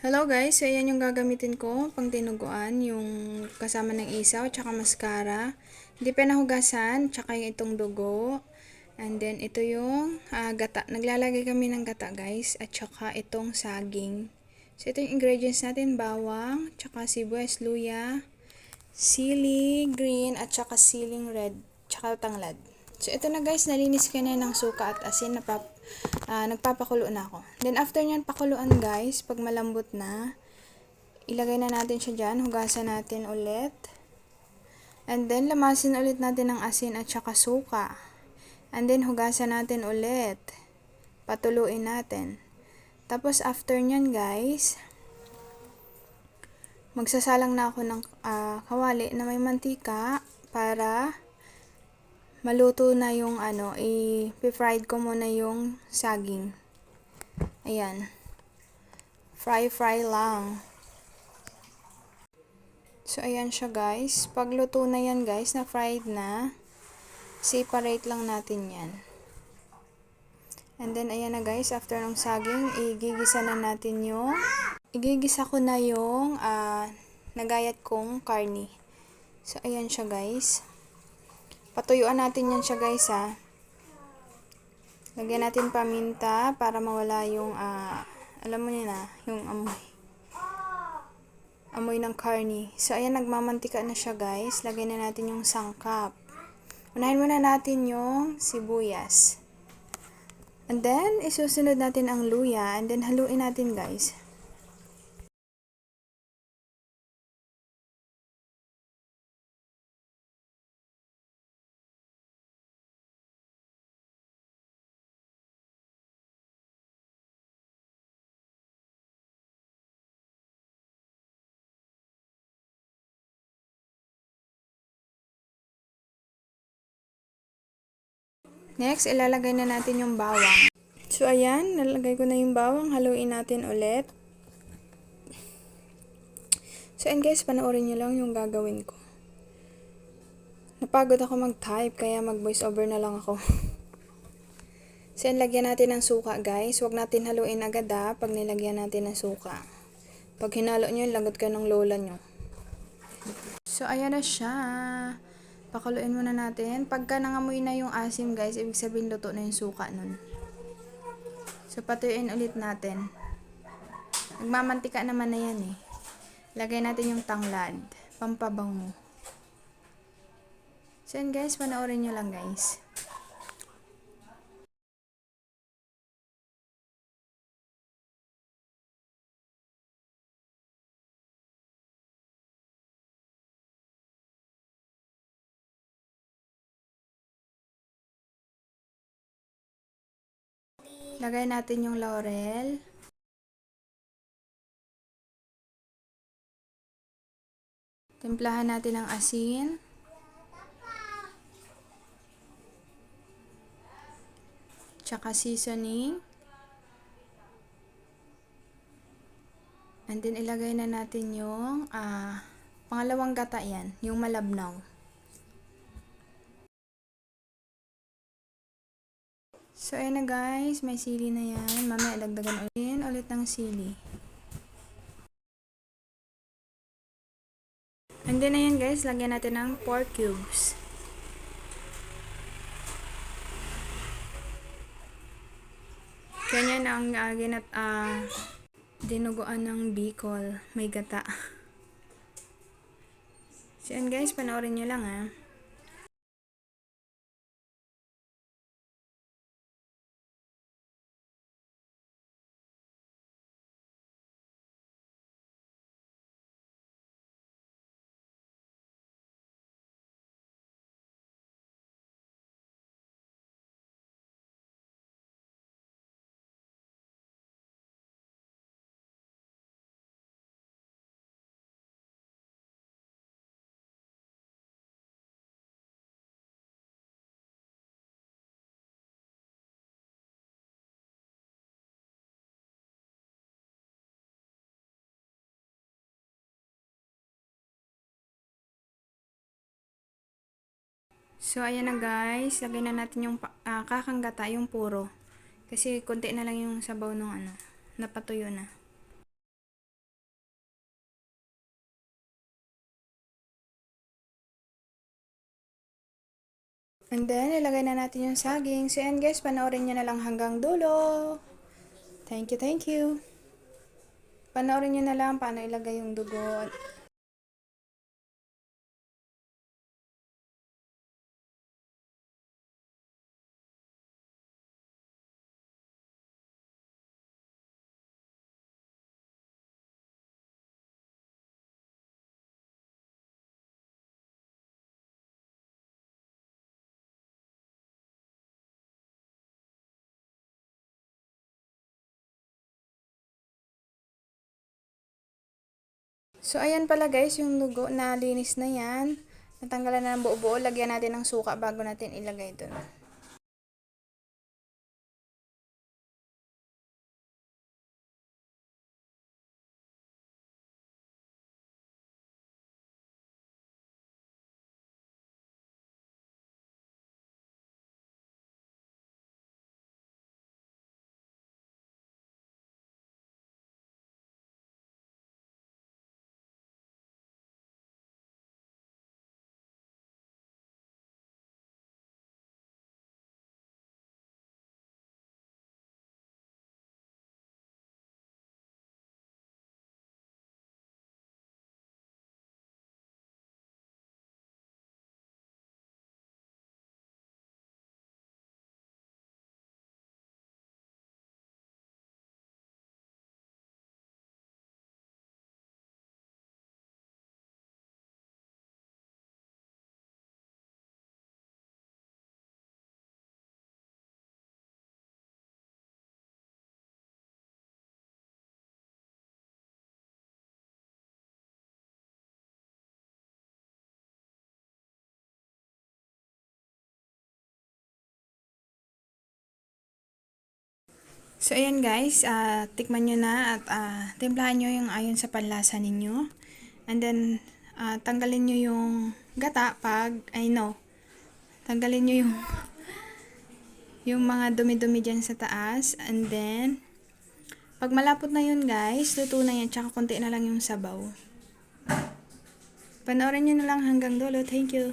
Hello guys, so ayan yung gagamitin ko pang tinuguan, yung kasama ng isaw, tsaka mascara. Hindi pa nahugasan, tsaka yung itong dugo. And then ito yung ah, gata. Naglalagay kami ng gata guys, at tsaka itong saging. So ito yung ingredients natin, bawang, tsaka sibuyas, luya, sili green, at tsaka siling red, tsaka tanglad. So, ito na guys, nalinis ko na ng suka at asin. Napap, uh, nagpapakulo na ako. Then, after nyan pakuluan guys, pag malambot na, ilagay na natin siya dyan. Hugasan natin ulit. And then, lamasin ulit natin ng asin at saka suka. And then, hugasan natin ulit. Patuluin natin. Tapos, after nyan guys, magsasalang na ako ng uh, kawali na may mantika para maluto na yung ano, i-fried ko muna yung saging. Ayan. Fry-fry lang. So, ayan siya guys. Pag luto na yan guys, na fried na, separate lang natin yan. And then, ayan na guys, after ng saging, igigisa na natin yung, igigisa ko na yung uh, nagayat kong karni. So, ayan siya guys. Patuyuan natin yan siya guys ha. Lagyan natin paminta para mawala yung, uh, alam mo na, yung amoy. Amoy ng karni. So, ayan, nagmamantika na siya guys. Lagyan na natin yung sangkap. Unahin muna natin yung sibuyas. And then, isusunod natin ang luya. And then, haluin natin guys. Next, ilalagay na natin yung bawang. So, ayan, nalagay ko na yung bawang. Haluin natin ulit. So, and guys, panoorin nyo lang yung gagawin ko. Napagod ako mag-type, kaya mag-voice over na lang ako. so, and lagyan natin ng suka, guys. Huwag natin haluin agad ha, pag nilagyan natin ng suka. Pag hinalo nyo, lagot ka ng lola nyo. So, ayan na siya. Pakuluin muna natin. Pagka nangamoy na yung asim guys, ibig sabihin luto na yung suka nun. So patuyuin ulit natin. Nagmamantika naman na yan eh. Lagay natin yung tanglad. Pampabango. So guys, panoorin nyo lang guys. Lagay natin yung laurel. Timplahan natin ang asin. Tsaka seasoning. And then ilagay na natin yung uh, pangalawang gata yan, yung malabnaw. So, ayan na guys. May sili na yan. Mamaya, dagdagan ulit, ulit ng sili. And then, ayan guys. Lagyan natin ng pork cubes. Ganyan ang uh, ginat, uh, dinuguan ng Bicol. May gata. So, ayan guys. Panoorin nyo lang ha. So, ayan na guys. Lagay na natin yung uh, kakanggata, yung puro. Kasi, konti na lang yung sabaw nung ano, napatuyo na. And then, ilagay na natin yung saging. So, ayan guys, panoorin nyo na lang hanggang dulo. Thank you, thank you. Panoorin nyo na lang paano ilagay yung dugo. So, ayan pala guys, yung dugo na linis na yan. Natanggalan na ng buo-buo. Lagyan natin ng suka bago natin ilagay dun. So, ayan guys, ah, tikman nyo na at ah, timplahan nyo yung ayon sa panlasa ninyo. And then, ah, tanggalin nyo yung gata pag, I know, tanggalin nyo yung yung mga dumi-dumi dyan sa taas. And then, pag malapot na yun guys, luto na yan, tsaka konti na lang yung sabaw. Panoorin nyo na lang hanggang dulo. Thank you.